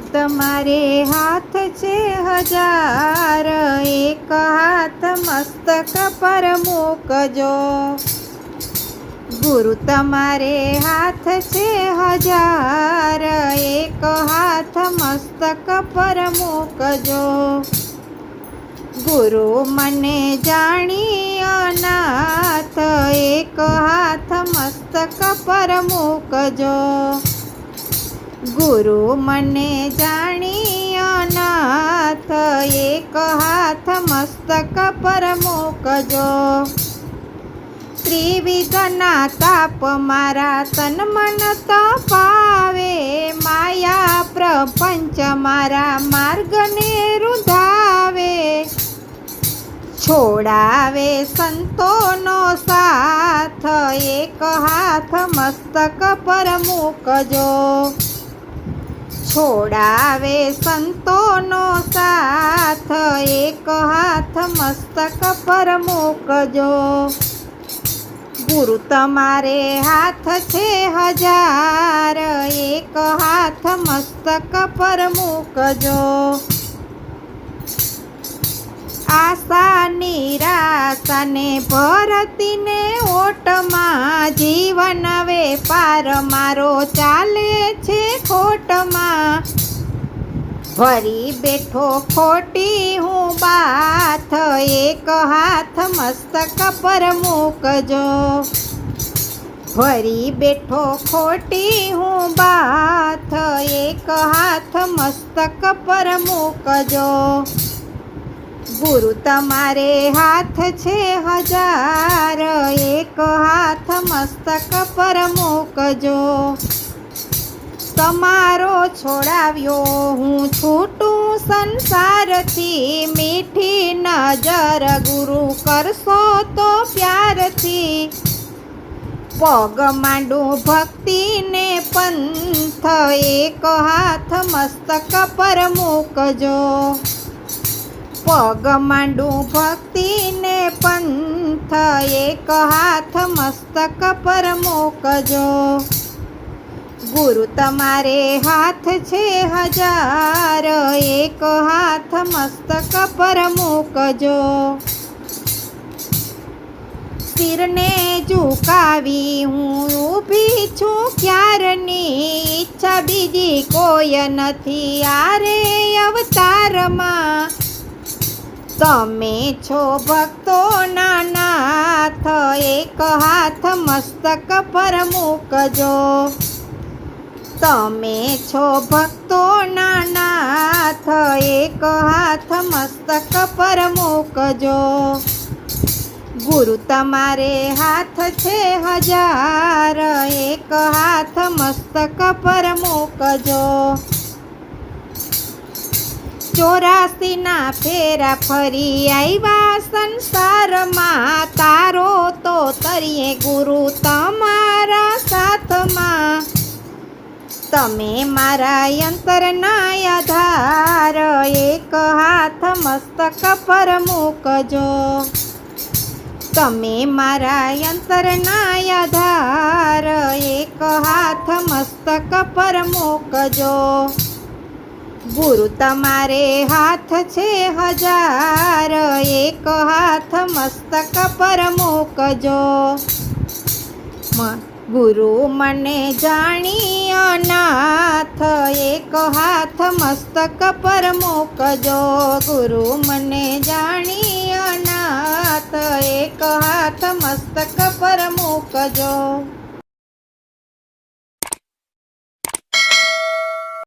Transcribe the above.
તમારે હાથ છે હજાર, એક હાથ મસ્તક પર મૂકજો. ગુરુ તમારે હાથ છે હજાર, એક હાથ મસ્તક પર મૂકજો. ગુરુ મને જાણી અનાથ, એક હાથ મસ્તક પર મૂકજો. ગુરુ મને જાણી નાથ એક હાથ મસ્તક પર મૂકજો. ત્રિવિધના તાપ મારા તન મન તપાવે, માયા પ્રપંચ મારા માર્ગને રૂધાવે. છોડાવે સંતોનો સાથ, એક હાથ મસ્તક પર મૂકજો. છોડાવે સંતોનો સાથ, એક હાથ મસ્તક પર મૂકજો. ગુરુ તમારે હાથ છે હજાર, એક હાથ મસ્તક પર મૂકજો. આશા નિરાશાને ભરતીને ઓટમાં જીવન વેપાર, મારો ચાલે ખોટમાં ભરી બેઠો ખોટી હું બાથ, એક હાથ મસ્તક પર મૂકજો. ભરી બેઠો ખોટી હું બાથ, એક હાથ મસ્તક પર મૂકજો. ગુરુ તમારે હાથ છે હજાર, એક હાથ મસ્તક પર મૂકજો. તમારો છોડાવ્યો. હું છૂટું સંસારથી મીઠી નજર ગુરુ કરશો તો પ્યારથી. પગ માંડું ભક્તિને પંથ, એક હાથ મસ્તક પર મૂકજો. પગ માંડું ભક્તિને પંથ, એક હાથ મસ્તક પર મૂકજો. ગુરુ તમારે હાથ છે હજાર, એક હાથ મસ્તક પર મૂકજો. શિરને ઝુકાવી હું ઊભી છું ક્યારની ઈચ્છા બીજી કોઈ નથી. આરે અવતારમાં તમે છો ભક્તો નાથ એક હાથ મસ્તક પર મૂકજો. તમે છો ભક્તો નાથ એક હાથ મસ્તક પર મૂકજો. ગુરુ તમારે હાથ છે હજાર, એક હાથ મસ્તક પર મૂકજો. ચોરાસીના ફેરા ફરી આવ્યા સંસારમાં, તારો તો તરીએ ગુરુ તમારા સાથમાં. તમે મારા યંત્રના આધાર, એક હાથ મસ્તક પર મૂકજો. તમે મારા યંત્રના આધાર, એક હાથ મસ્તક પર મૂકજો. ગુરુ તમારે હાથ છે હજાર, એક હાથ મસ્તક પર મૂકજો. ગુરુ મને જાણી અનાથ, એક હાથ મસ્તક પર મૂકજો. ગુરુ મને જાણી અનાથ, એક હાથ મસ્તક પર મૂકજો.